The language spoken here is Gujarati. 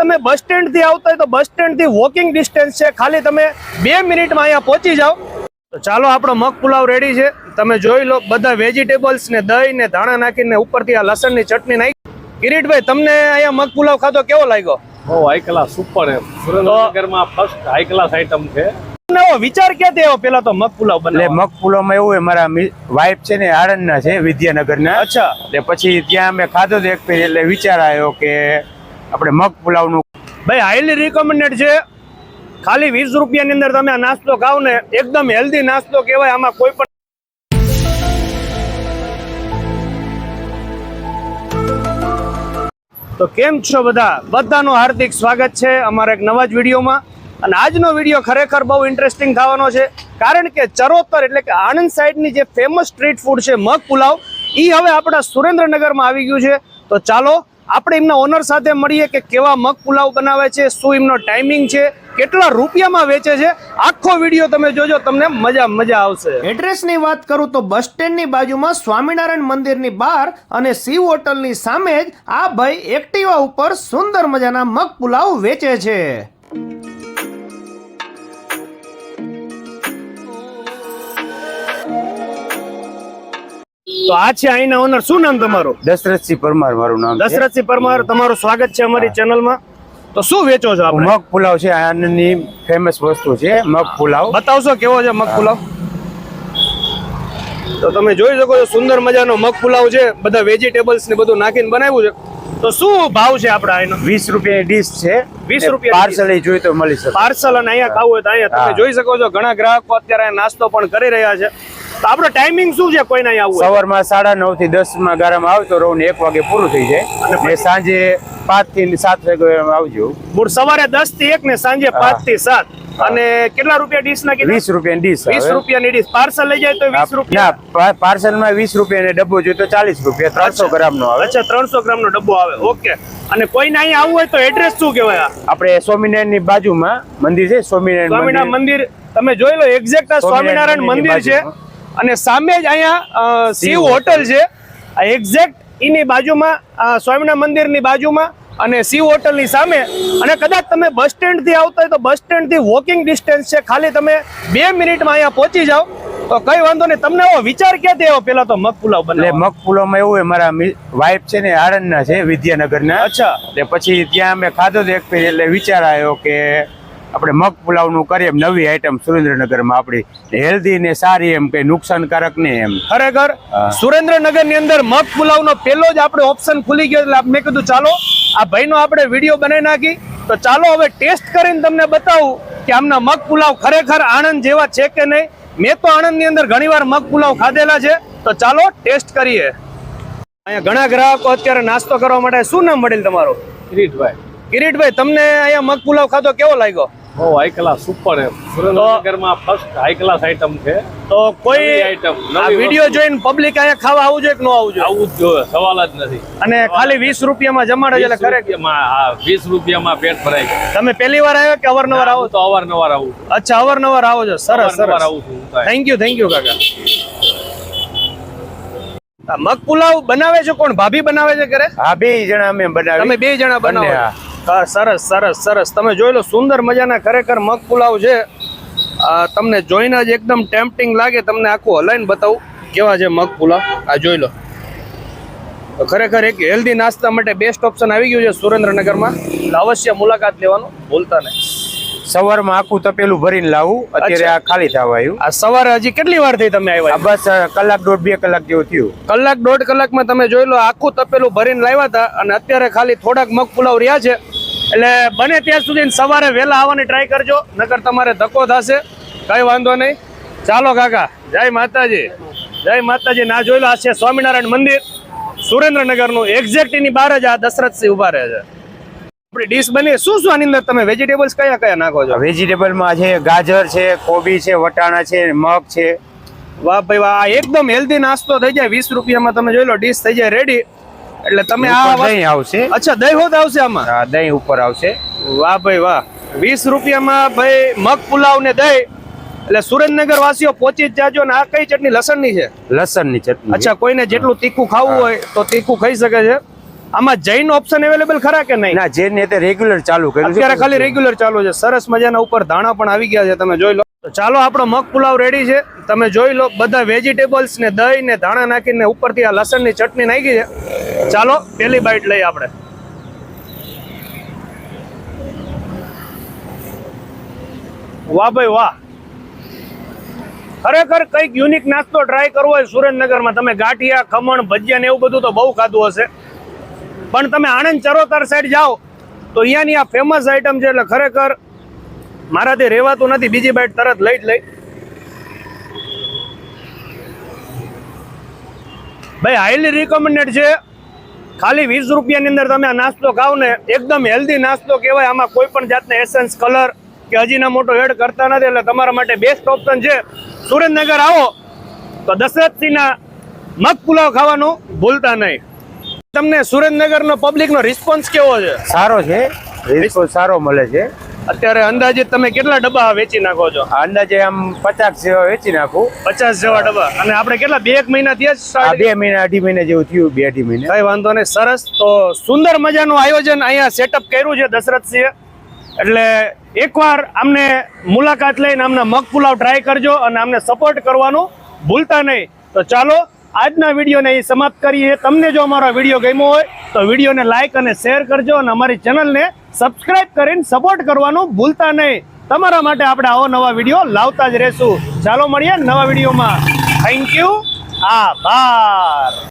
તમે બસ સ્ટેન્ડથી આવતા હોય તો બસ સ્ટેન્ડથી વોકિંગ ડિસ્ટન્સ છે. ખાલી તમે બે મિનિટમાં અહીંયા પહોંચી જાઓ. તો ચાલો આપણો મગ પુલાવ રેડી છે. તમે જોઈ લો બધા વેજીટેબલ્સ ને દહીં ને ધાણા નાખીને ઉપરથી આ લસણની ચટણી નાખી. કિરીટભાઈ તમને અહીંયા મગ પુલાવ ખાધો કેવો લાગ્યો? બહુ હાઈ ક્લાસ સુપર એમ. સુરેન્દ્રનગરમાં ફર્સ્ટ હાઈ ક્લાસ આઈટમ છે. વિચાર ક્યાંથી આવ્યો? પેલા તો મગ પુલાવ એટલે મગ પુલાવમાં એવું હોય મારા વાઇફ છે ને આણંદના છે વિદ્યાનગરના. અચ્છા. એટલે પછી ત્યાં અમે ખાધો તો એક એટલે વિચાર આવ્યો કે આપણે મગ પુલાવનું. ભાઈ હાઈલી રિકમેન્ડેડ છે. ખાલી વીસ રૂપિયાની અંદર તમે આ નાસ્તો ખાવ ને એકદમ હેલ્ધી નાસ્તો કહેવાય, આમાં કોઈ પણ તો કેમ છો બધા? બધાનું હાર્દિક સ્વાગત છે અમારા એક નવા જ વિડીયોમાં. અને આજનો વીડિયો ખરેખર બહુ ઇન્ટરેસ્ટિંગ થવાનો છે. કારણ કે ચરોતર એટલે કે આણંદ સાઈડની જે ફેમસ સ્ટ્રીટ ફૂડ છે મગ પુલાવ એ હવે આપણા સુરેન્દ્રનગરમાં આવી ગયું છે. તો ચાલો આપણે એમના ઓનર સાથે મળીએ કે કેવા મગ પુલાવ બનાવે છે, શું એમનો ટાઈમિંગ છે, કેટલા રૂપિયામાં વેચે છે, આખો વીડિયો તમે જોજો, તમને મજા મજા આવશે. એડ્રેસની વાત કરું તો બસ સ્ટેન્ડની બાજુમાં સ્વામિનારાયણ મંદિરની બહાર અને શિવ હોટલની સામે જ આ ભાઈ એક્ટિવા ઉપર સુંદર મજાના મગ પુલાવ વેચે છે. તો આ છે અહીંના ઓનર શું નામ તમારું? દશરથસિંહ પરમાર મારું નામ દશરથસિંહ પરમાર તમારું સ્વાગત છે અમારી ચેનલમાં તો શું વેચો છો આપણે? મગ પુલાવ છે આનંદની ફેમસ વસ્તુ છે મગ પુલાવ. બતાવશો કેવો છે મગ પુલાવ? તો તમે જોઈ શકો છો સુંદર મજાનો મગ પુલાવ છે. બધા વેજીટેબલ્સ ને બધું નાખીને બનાવ્યું છે. તો શું ભાવ છે આપણા એનો? વીસ રૂપિયાની ડીશ છે. વીસ રૂપિયા પાર્સલ જોઈ તો મળી શકે. પાર્સલ અને અહીંયા ખાવું હોય તો અહીંયા તમે જોઈ શકો છો ઘણા ગ્રાહકો અત્યારે નાસ્તો પણ કરી રહ્યા છે. તો આપણો ટાઈમિંગ શું છે કોઈને અહીંયા આવવું સવારમાં સાડા નવથી દસમાં ગારામાં આવતો રહું ને એક વાગે પૂરું થઈ જાય. અને સાંજે પાંચથી સાત આવજો. મૂળ સવારે દસથી એક ને સાંજે પાંચથી સાત. અને કેટલા રૂપિયા ડીશ ના વીસ રૂપિયાની ડીશ વીસ રૂપિયા રૂપિયાની ડીશ પાર્સલ લઈ જાય તો વીસ રૂપિયા. ના પાર્સલમાં વીસ રૂપિયા ને ડબ્બો જોઈએ તો ચાલીસ રૂપિયા ત્રણસો ગ્રામ નો આવે. અચ્છા ત્રણસો ગ્રામ નો ડબ્બો આવે. ઓકે. અને કોઈને અહીંયા આવવું હોય તો એડ્રેસ શું કહેવાય? આપણે સ્વામિનારાયણની બાજુમાં મંદિર છે સ્વામિનારાયણ સ્વામિનારાયણ મંદિર તમે જોઈ લો એક્ઝેક્ટ આ સ્વામિનારાયણ મંદિર છે. અને સામે જ અહીંયા શિવ હોટલ છે. એક્ઝેક્ટ એની બાજુમાં સ્વામિનારાયણ મંદિરની બાજુમાં અને સી હોટલની સામે. અને કદાચ તમે બસ સ્ટેન્ડથી આવતા હોય તો બસ સ્ટેન્ડથી વોકિંગ ડિસ્ટન્સ છે. ખાલી તમે બે મિનિટમાં અહીંયા પહોંચી જાઓ. તો કઈ વાંધો નહીં. તમને એવો વિચાર ક્યાંથી આવ્યો? પેલા તો મગ પુલાવ એટલે મગ પુલાવમાં એવું મારા વાઇફ છે ને આણંદના છે વિદ્યાનગરના. અચ્છા. એટલે પછી ત્યાં અમે ખાધો તો એક એટલે વિચાર આવ્યો કે આપણે મગ પુલાવનું કરીએ એમ નવી આઈટમ સુરેન્દ્રનગરમાં આપણી. હેલ્ધી ને સારી એમ કે નુકસાનકારક નહીં એમ. ખરેખર સુરેન્દ્રનગરની સુરેન્દ્રનગરની અંદર મગ પુલાવનો પહેલો જ આપણે ઓપ્શન ખુલી ગયો એટલે મેં કીધું ચાલો આ ભાઈનો આપણે વીડિયો બનાવી નાખી. તો ચાલો હવે ટેસ્ટ કરીને તમને બતાવું કે આમના મગ પુલાવ ખરેખર આણંદ જેવા છે કે નહીં. મેં તો આણંદની અંદર ઘણીવાર મગ પુલાવ ખાધેલા છે. તો ચાલો ટેસ્ટ કરીએ. અહીંયા ઘણા ગ્રાહકો અત્યારે નાસ્તો કરવા માટે શું નામ વડીલ તમારું? કિરીટભાઈ. કિરીટભાઈ તમને અહીંયા મગ પુલાવ ખાધો કેવો લાગ્યો? બહુ હાઈ ક્લાસ સુપર એમ. સુરેન્દ્રનગરમાં ફર્સ્ટ હાઈ ક્લાસ આઈટમ છે. તો કોઈ આઈટમ. વીડિયો જોઈને પબ્લિક અહીંયા ખાવા આવું જોઈએ કે ન આવવું જોઈએ? આવું જ જોઈએ સવાલ જ નથી. અને ખાલી વીસ રૂપિયામાં જમાડે એટલે વીસ ખરેખર વીસ રૂપિયામાં પેટ ભરાય જાય તમે પહેલી વાર આવ્યો કે અવારનવાર આવો? તો અવારનવાર આવું અચ્છા અવારનવાર આવો છો. સરસ સરસ. આવું છું થેન્ક યુ થેન્ક યુ કાકા. આ મગ પુલાવ બનાવે છે કોણ? ભાભી બનાવે છે ઘરે? હા બે જણા અમે તમે અમે બે જણા બનાવો. બંને, છો. હા, સરસ સરસ સરસ. તમે જોઈ લો સુંદર મજાના ખરેખર મગ પુલાવ છે. તમને જોઈને જ એકદમ ટેમ્પટિંગ લાગે. તમને આખું હલાઈને બતાવું કેવા છે મગ પુલાવ. આ જોઈ લો. ખરેખર એક હેલ્ધી નાસ્તા માટે બેસ્ટ ઓપ્શન આવી ગયું છે સુરેન્દ્રનગરમાં. અવશ્ય મુલાકાત લેવાનું. ભૂલતા નહીં. સવારમાં આખું તપેલું ભરીને લાવું. અત્યારે આ ખાલી થવા આવ્યું. આ સવારે હજી કેટલી વાર થઈ તમે આવ્યા? બસ કલાક દોઢ બે કલાક જેવું થયું. કલાક દોઢ કલાકમાં તમે જોઈ લો આખું તપેલું ભરીને લાવ્યા હતા. અને અત્યારે ખાલી થોડાક મગ પુલાવ રહ્યા છે. એટલે બને ત્યાં સુધી સવારે વહેલા આવવાની ટ્રાય કરજો નકર તમારે ધક્કો થશે કઈ વાંધો નહીં. ચાલો કાકા જય માતાજી. જય માતાજી. ના જોઈ લો આ છે સ્વામિનારાયણ મંદિર. સુરેન્દ્રનગરનું એક્ઝેક્ટ એની બહાર જ આ દશરથસિંહ ઊભા રહે છે. આપણી ડીશ બની. શું શું આની અંદર તમે વેજીટેબલ્સ કયા કયા નાખો છો? વેજીટેબલમાં છે ગાજર છે કોબી છે વટાણા છે મગ છે. વાહ ભાઈ વાહ એકદમ હેલ્ધી નાસ્તો થઈ જાય. વીસ રૂપિયામાં તમે જોઈ લો ડીશ થઈ જાય રેડી એટલે તમે આ દહીં આવશે. અચ્છા દહીં હોત આવશે આમાં? હા, દહીં ઉપર આવશે. વાહ ભાઈ વાહ. વીસ રૂપિયામાં ભાઈ મગ પુલાવ ને દહીં. એટલે સુરેન્દ્રનગર વાસીઓ પહોંચી જ જાજો ને આ કઈ ચટણી? લસણની છે? લસણની ચટણી. અચ્છા કોઈને જેટલું તીખું ખાવું હોય તો તીખું ખાઈ શકે છે. આમાં જૈન ઓપ્શન અવેલેબલ ખરા કે નહીં? ના જૈન તે રેગ્યુલર ચાલુ કર્યું અત્યારે ખાલી રેગ્યુલર ચાલુ છે. સરસ મજાના ઉપર ધાણા પણ આવી ગયા છે તમે જોઈ લો. તો ચાલો આપણો મગ પુલાવ રેડી છે. તમે જોઈ લો બધા વેજીટેબલ્સ ને દહીં ને ધાણા નાખીને ઉપરથી આ લસણની ચટણી નાખી છે. ચાલો પેલી બાઈટ લઈએ આપણે. વાહ ભાઈ વાહ. ખરેખર કંઈક યુનિક નાસ્તો ટ્રાય કરવો હોય સુરેન્દ્રનગરમાં. તમે ગાંઠિયા, ખમણ, ભજીયા ને એવું બધું તો બહુ ખાધું હશે. પણ તમે આણંદ ચરોતર સાઈડ જાઓ, તો અહીંયાની આ ફેમસ આઈટમ છે એટલે ખરેખર મારાથી રહેવાતું નથી. બીજી બાઈટ તરત લઈ જ લઈ. ભાઈ હાઈલી રિકમેન્ડેડ છે. ખાલી વીસ રૂપિયાની અંદર તમે આ નાસ્તો ખાવ ને એકદમ હેલ્ધી નાસ્તો કહેવાય. આમાં કોઈ પણ જાતના એસન્સ કલર કે હજીના મોટો એડ કરતા નથી. એટલે તમારા માટે બેસ્ટ ઓપ્શન છે. સુરેન્દ્રનગર આવો તો દશરથસિંહના મગ પુલાવ ખાવાનું ભૂલતા નહીં. તમને સુરેન્દ્રનગરનો પબ્લિકનો રિસ્પોન્સ કેવો છે? સારો છે. રિસ્પોન્સ સારો મળે છે. અત્યારે અંદાજે તમે કેટલા ડબ્બા વેચી નાખો છો? અંદાજે આમ પચાસ જેવા વેચી નાખું. પચાસ જેવા ડબ્બા. અને આપણે કેટલા બે એક મહિના થયા બે મહિના અઢી મહિના જેવું થયું બે અઢી મહિના. કઈ વાંધો નહીં સરસ. તો સુંદર મજાનું આયોજન અહીંયા સેટઅપ કર્યું છે દશરથસિંહે. એટલે એકવાર આમને મુલાકાત લઈને આમના મગ પુલાવ ટ્રાય કરજો અને આમને સપોર્ટ કરવાનું ભૂલતા નહીં. તો ચાલો આજના વિડીયોને અહીં સમાપ્ત કરીએ. તમને જો અમારો વીડિયો ગમ્યો હોય તો વિડીયોને લાઇક અને શેર કરજો અને અમારી ચેનલને સબસ્ક્રાઇબ કરીને સપોર્ટ કરવાનું ભૂલતા નહીં. તમારા માટે આપણે આવો નવા વીડિયો લાવતા જ રહેશું. ચાલો મળીએ નવા વિડીયોમાં. થેન્ક યુ આભાર.